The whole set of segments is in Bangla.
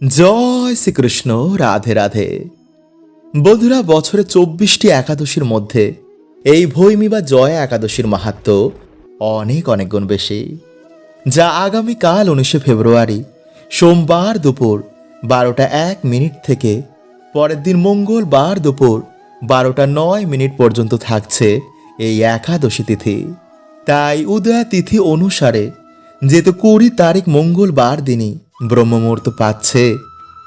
জয় শ্রীকৃষ্ণ, রাধে রাধে। বন্ধুরা, বছরে চব্বিশটি একাদশীর মধ্যে এই ভৈমী বা জয়া একাদশীর মাহাত্ম অনেক অনেক গুণ বেশি, যা আগামীকাল উনিশে ফেব্রুয়ারি সোমবার দুপুর বারোটা এক মিনিট থেকে পরের দিন মঙ্গলবার দুপুর বারোটা নয় মিনিট পর্যন্ত থাকছে এই একাদশী তিথি। তাই উদয়া তিথি অনুসারে যেহেতু কুড়ি তারিখ মঙ্গলবার দিনই ব্রহ্মমুহূর্ত পাচ্ছে,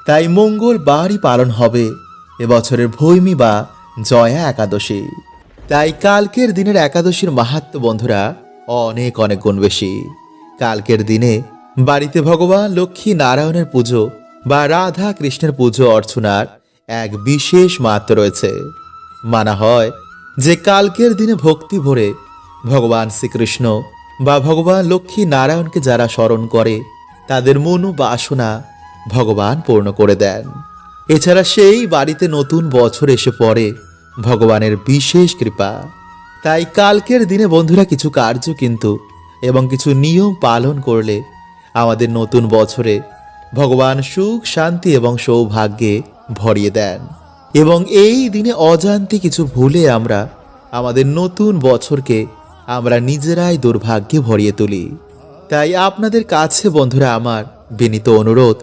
তাই মঙ্গলবারই পালন হবে। এবছরের ভৈমী বা জয়া একাদশী। তাই কালকের দিনের একাদশীর মাহাত্ম বন্ধুরা, অনেক অনেক গুণ বেশি। কালকের দিনে বাড়িতে ভগবান লক্ষ্মী নারায়ণের পুজো বা রাধা কৃষ্ণের পুজো অর্চনার এক বিশেষ মাহাত্ম রয়েছে। মানা হয় যে কালকের দিনে ভক্তি ভরে ভগবান শ্রীকৃষ্ণ বা ভগবান লক্ষ্মী নারায়ণকে যারা স্মরণ করে তাদের মনো বাসনা ভগবান পূর্ণ করে দেন। এছাড়া সেই বাড়িতে নতুন বছর এসে পড়ে, ভগবানের বিশেষ কৃপা। তাই কালকের দিনে বন্ধুরা কিছু কার্য কিন্তু এবং কিছু নিয়ম পালন করলে আমাদের নতুন বছরে ভগবান সুখ, শান্তি এবং সৌভাগ্যে ভরিয়ে দেন। এবং এই দিনে অজান্তে কিছু ভুলে আমরা আমাদের নতুন বছরকে আমরা নিজেরাই দুর্ভাগ্যে ভরিয়ে তুলি। তাই আপনাদের কাছে, বন্ধুরা, আমার বিনীত অনুরোধ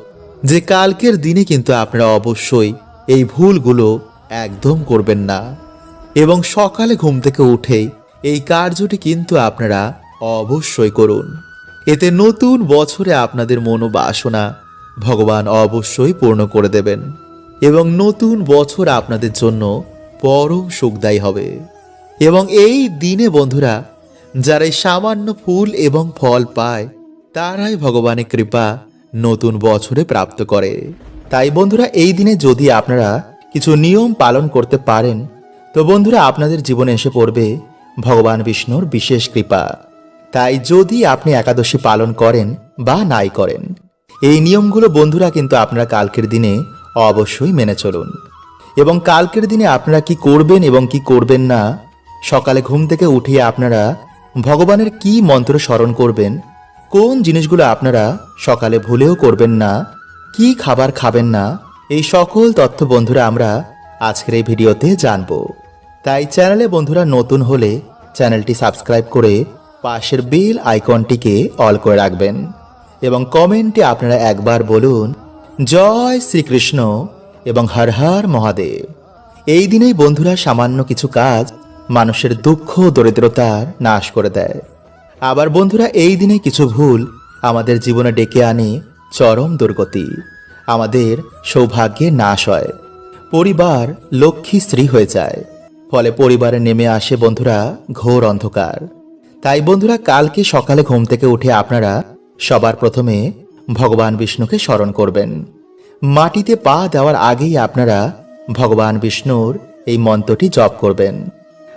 যে কালকের দিনে কিন্তু আপনারা অবশ্যই এই ভুলগুলো একদম করবেন না এবং সকালে ঘুম থেকে উঠেই এই কার্যটি কিন্তু আপনারা অবশ্যই করুন। এতে নতুন বছরে আপনাদের মনোবাসনা ভগবান অবশ্যই পূর্ণ করে দেবেন এবং নতুন বছর আপনাদের জন্য পরম সুখদায়ী হবে। এবং এই দিনে, বন্ধুরা যারা এই সামান্য ফুল এবং ফল পায়, তারাই ভগবানের কৃপা নতুন বছরে প্রাপ্ত করে। তাই বন্ধুরা, এই দিনে যদি আপনারা কিছু নিয়ম পালন করতে পারেন, তো বন্ধুরা, আপনাদের জীবনে এসে পড়বে ভগবান বিষ্ণুর বিশেষ কৃপা। তাই যদি আপনি একাদশী পালন করেন বা নাই করেন, এই নিয়মগুলো বন্ধুরা কিন্তু আপনারা কালকের দিনে অবশ্যই মেনে চলুন। এবং কালকের দিনে আপনারা কি করবেন এবং কি করবেন না, সকালে ঘুম থেকে উঠিয়ে আপনারা ভগবানের কি মন্ত্র স্মরণ করবেন? কোন জিনিসগুলো আপনারা সকালে ভুলেও করবেন না? কি খাবার খাবেন না? এই সকল তথ্য বন্ধুরা আমরা আজকের এই ভিডিওতে জানব। তাই চ্যানেলে বন্ধুরা নতুন হলে চ্যানেলটি সাবস্ক্রাইব করে পাশের বেল আইকনটিকে অল করে রাখবেন এবং কমেন্টে আপনারা একবার বলুন, জয় শ্রীকৃষ্ণ এবং হর হর মহাদেব। এই দিনেই বন্ধুরা সামান্য কিছু কাজ মানুষের দুঃখ দরিদ্রতার নাশ করে দেয়। আবার বন্ধুরা, এই দিনে কিছু ভুল আমাদের জীবনে ডেকে আনে চরম দুর্গতি। আমাদের সৌভাগ্যে নাশ হয়। পরিবার লক্ষ্মী স্ত্রী হয়ে যায়। ফলে পরিবারে নেমে আসে বন্ধুরা ঘোর অন্ধকার। তাই বন্ধুরা, কালকে সকালে ঘুম থেকে উঠে আপনারা সবার প্রথমে ভগবান বিষ্ণুকে স্মরণ করবেন। মাটিতে পা দেওয়ার আগেই আপনারা ভগবান বিষ্ণুর এই মন্ত্রটি জপ করবেন।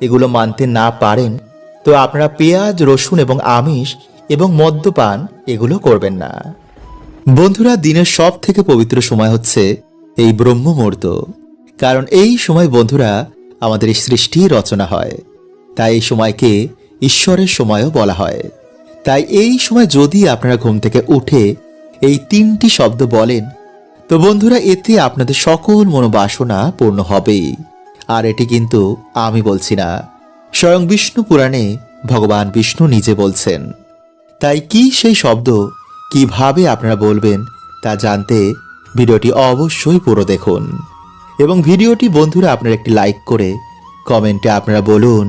এগুলো মানতে না পারেন, তো আপনারা পেঁয়াজ, রসুন এবং আমিষ এবং মদ্যপান এগুলো করবেন না। বন্ধুরা, দিনের সব থেকে পবিত্র সময় হচ্ছে এই ব্রহ্ম মুহূর্ত কারণ এই সময়, বন্ধুরা, আমাদের এই সৃষ্টি রচনা হয়। তাই এই সময়কে ঈশ্বরের সময়ও বলা হয়। তাই এই সময় যদি আপনারা ঘুম থেকে উঠে এই তিনটি শব্দ বলেন, তো বন্ধুরা, এতে আপনাদের সকল মনোবাসনা পূর্ণ হবেই। আর এটি কিন্তু আমি বলছি না। স্বয়ং বিষ্ণু পুরাণে ভগবান বিষ্ণু নিজে বলছেন, তাই কি সেই শব্দ? কীভাবে আপনারা বলবেন তা জানতে ভিডিওটি অবশ্যই পুরো দেখুন। এবং ভিডিওটি বন্ধুরা আপনারা একটি লাইক করে কমেন্টে আপনারা বলুন,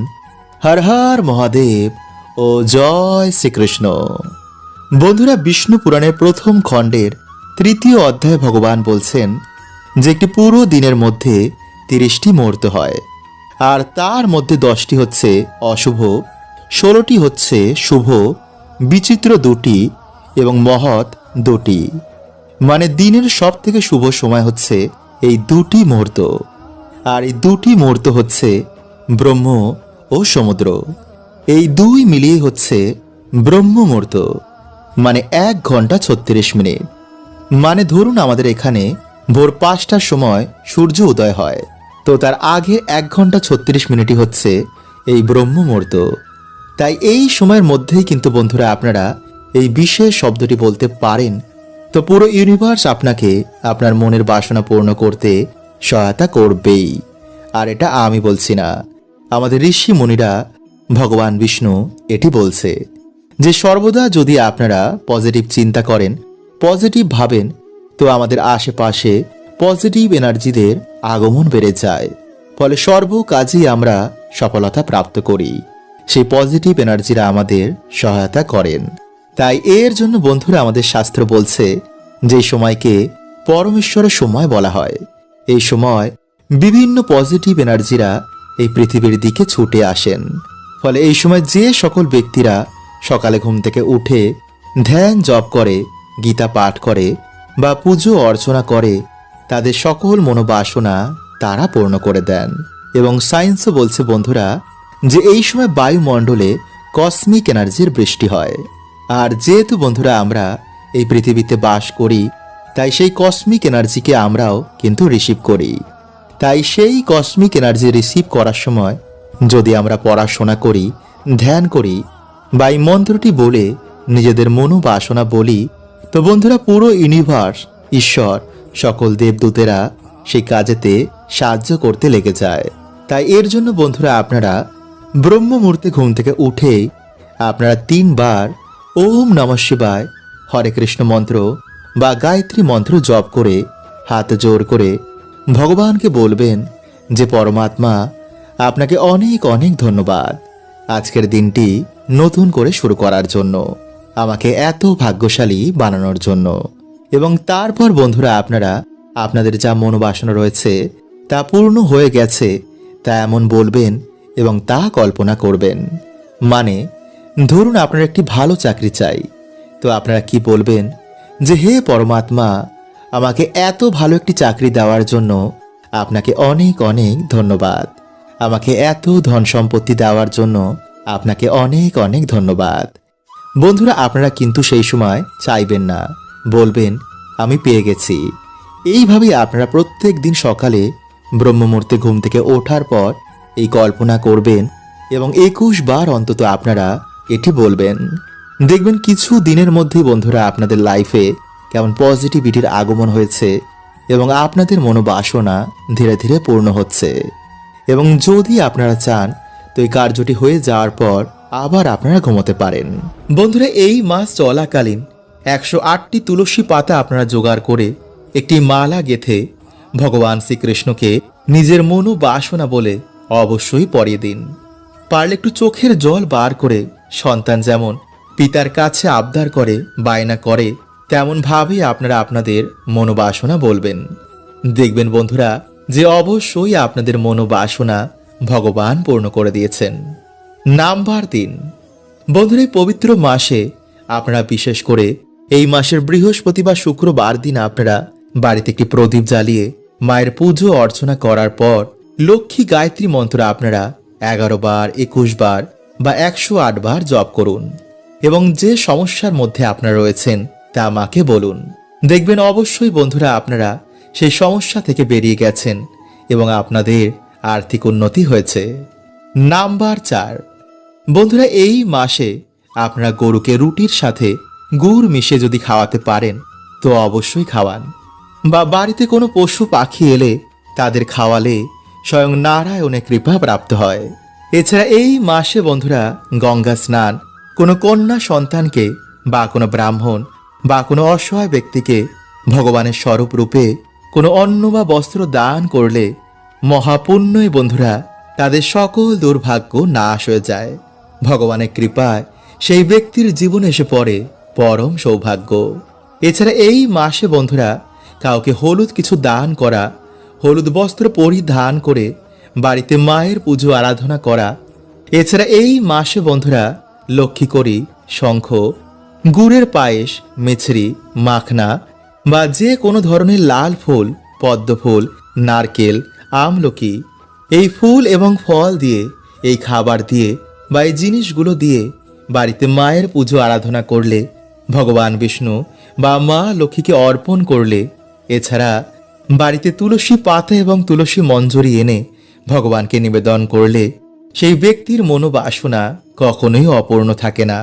হর হর মহাদেব ও জয় শ্রীকৃষ্ণ। বন্ধুরা, বিষ্ণু পুরাণের প্রথম খণ্ডের তৃতীয় অধ্যায়ে ভগবান বলছেন যে, একটি পুরো দিনের মধ্যে তিরিশটি মুহূর্ত হয়। আর তার মধ্যে দশটি হচ্ছে অশুভ, ষোলোটি হচ্ছে শুভ, বিচিত্র দুটি এবং মহৎ দুটি। মানে দিনের সব থেকে শুভ সময় হচ্ছে এই দুটি মুহূর্ত। আর এই দুটি মুহূর্ত হচ্ছে ব্রহ্ম ও সমুদ্র। এই দুই মিলিয়ে হচ্ছে ব্রহ্ম মুহূর্ত। মানে এক ঘণ্টা ছত্রিশ মিনিট। মানে ধরুন আমাদের এখানে ভোর পাঁচটার সময় সূর্য উদয় হয়। তো তার আগে এক ঘণ্টা ছত্রিশ মিনিটই হচ্ছে এই ব্রহ্ম মুহূর্ত তাই এই সময়ের মধ্যেই কিন্তু বন্ধুরা আপনারা এই বিশেষ শব্দটি বলতে পারেন। তো পুরো ইউনিভার্স আপনাকে আপনার মনের বাসনা পূর্ণ করতে সহায়তা করবেই। আর এটা আমি বলছি না। আমাদের ঋষি মুনিরা, ভগবান বিষ্ণু এটি বলছে যে, সর্বদা যদি আপনারা পজিটিভ চিন্তা করেন পজিটিভ ভাবেন, তো আমাদের আশেপাশে পজিটিভ এনার্জিদের আগমন বেড়ে যায়। ফলে সর্ব কাজেই আমরা সফলতা প্রাপ্ত করি। সেই পজিটিভ এনার্জিরা আমাদের সহায়তা করেন। তাই এর জন্য বন্ধুরা আমাদের শাস্ত্র বলছে, যে সময়কে পরমেশ্বরের সময় বলা হয়। এই সময় বিভিন্ন পজিটিভ এনার্জিরা এই পৃথিবীর দিকে ছুটে আসেন। ফলে এই সময় যে সকল ব্যক্তিরা সকালে ঘুম থেকে উঠে ধ্যান জপ করে, গীতা পাঠ করে বা পুজো অর্চনা করে তাদের সকল মনোবাসনা তারা পূর্ণ করে দেন। এবং সায়েন্সও বলছে, বন্ধুরা, যে এই সময় বায়ুমণ্ডলে কসমিক এনার্জির বৃষ্টি হয়। আর যেহেতু, বন্ধুরা, আমরা এই পৃথিবীতে বাস করি, তাই সেই কসমিক এনার্জিকে আমরাও কিন্তু রিসিভ করি। তাই সেই কসমিক এনার্জি রিসিভ করার সময় যদি আমরা পড়াশোনা করি, ধ্যান করি, বা এই মন্ত্রটি বলে নিজেদের মনোবাসনা বলি, তো বন্ধুরা, পুরো ইউনিভার্স ঈশ্বর সকল দেবদূতেরা সেই কাজেতে সাহায্য করতে লেগে যায়। তাই এর জন্য বন্ধুরা আপনারা ব্রহ্ম মুহূর্তে ঘুম থেকে উঠে আপনারা তিনবার ওম নম শিবায় হরে কৃষ্ণ মন্ত্র বা গায়ত্রী মন্ত্র জপ করে হাত জোর করে ভগবানকে বলবেন যে, পরমাত্মা, আপনাকে অনেক অনেক ধন্যবাদ। আজকের দিনটি নতুন করে শুরু করার জন্য, আমাকে এত ভাগ্যশালী বানানোর জন্য। এবং তারপর বন্ধুরা আপনারা, আপনাদের যা মনোবাসনা রয়েছে তা পূর্ণ হয়ে গেছে, তা এমন বলবেন এবং তা কল্পনা করবেন। মানে ধরুন আপনার একটি ভালো চাকরি চাই, তো আপনারা কি বলবেন? যে হে পরমাত্মা, আমাকে এত ভালো একটি চাকরি দেওয়ার জন্য আপনাকে অনেক অনেক ধন্যবাদ। আমাকে এত ধন সম্পত্তি দেওয়ার জন্য আপনাকে অনেক অনেক ধন্যবাদ। বন্ধুরা, আপনারা কিন্তু সেই সময় চাইবেন না। বলবেন, আমি পেয়ে গেছি। এইভাবেই আপনারা প্রত্যেক দিন সকালে ব্রহ্মমূর্তে ঘুম থেকে ওঠার পর এই কল্পনা করবেন এবং একুশ বার অন্তত আপনারা এটি বলবেন। দেখবেন কিছু দিনের মধ্যেই বন্ধুরা আপনাদের লাইফে কেমন পজিটিভিটির আগমন হয়েছে এবং আপনাদের মনোবাসনা ধীরে ধীরে পূর্ণ হচ্ছে। এবং যদি আপনারা চান, তো এই কার্যটি হয়ে যাওয়ার পর আবার আপনারা ঘুমোতে পারেন। বন্ধুরা, এই মাস চলাকালীন একশো আটটি তুলসী পাতা আপনারা জোগাড় করে একটি মালা গেথে ভগবান শ্রীকৃষ্ণকে নিজের মনো বাসনা বলে অবশ্যই পরিয়ে দিন। পারলে একটু চোখের জল বার করে সন্তান যেমন পিতার কাছে আবদার করে, বায়না করে তেমন ভাবেই আপনারা আপনাদের মনোবাসনা বলবেন। দেখবেন বন্ধুরা, যে অবশ্যই আপনাদের মনোবাসনা ভগবান পূর্ণ করে দিয়েছেন। নাম্বার তিন বন্ধুরা পবিত্র মাসে আপনারা বিশেষ করে এই মাসের বৃহস্পতি বা শুক্রবার দিন আপনারা বাড়িতে একটি প্রদীপ জ্বালিয়ে মায়ের পুজো অর্চনা করার পর লক্ষ্মী গায়ত্রী মন্ত্র আপনারা এগারো বার, একুশ বার বা একশো আট বার জপ করুন এবং যে সমস্যার মধ্যে আপনারা রয়েছেন তা মাকে বলুন। দেখবেন অবশ্যই বন্ধুরা আপনারা সেই সমস্যা থেকে বেরিয়ে গেছেন এবং আপনাদের আর্থিক উন্নতি হয়েছে। নাম্বার চার। বন্ধুরা, এই মাসে আপনারা গরুকে রুটির সাথে গুড় মিশে যদি খাওয়াতে পারেন, তো অবশ্যই খাওয়ান। বা বাড়িতে কোনো পশু পাখি এলে তাদের খাওয়ালে স্বয়ং নারায়ণের কৃপা প্রাপ্ত হয়। এছাড়া এই মাসে বন্ধুরা গঙ্গা স্নান কোনো কন্যা সন্তানকে বা কোনো ব্রাহ্মণ বা কোনো অসহায় ব্যক্তিকে ভগবানের স্বরূপ রূপে কোনো অন্ন বা বস্ত্র দান করলে মহাপুণ্যই বন্ধুরা তাদের সকল দুর্ভাগ্য নাশ হয়ে যায়। ভগবানের কৃপায় সেই ব্যক্তির জীবন এসে পড়ে পরম সৌভাগ্য। এছাড়া এই মাসে বন্ধুরা, কাউকে হলুদ কিছু দান করা, হলুদ বস্ত্র পরিধান করে বাড়িতে মায়ের পুজো আরাধনা করা, এছাড়া এই মাসে বন্ধুরা লক্ষ্মী করি শঙ্খ, গুড়ের পায়েস, মিছরি, মাখনা বা যে কোনো ধরনের লাল ফুল, পদ্ম ফুল, নারকেল, আমলকি, এই ফুল এবং ফল দিয়ে, এই খাবার দিয়ে বা এই জিনিসগুলো দিয়ে বাড়িতে মায়ের পুজো আরাধনা করলে ভগবান বিষ্ণু বা মা লক্ষ্মীকে অর্পণ করলে, এছাড়া বাড়িতে তুলসী পাতা এবং তুলসী মঞ্জরি এনে ভগবানকে নিবেদন করলে সেই ব্যক্তির মনোবাসনা কখনোই অপূর্ণ থাকে না।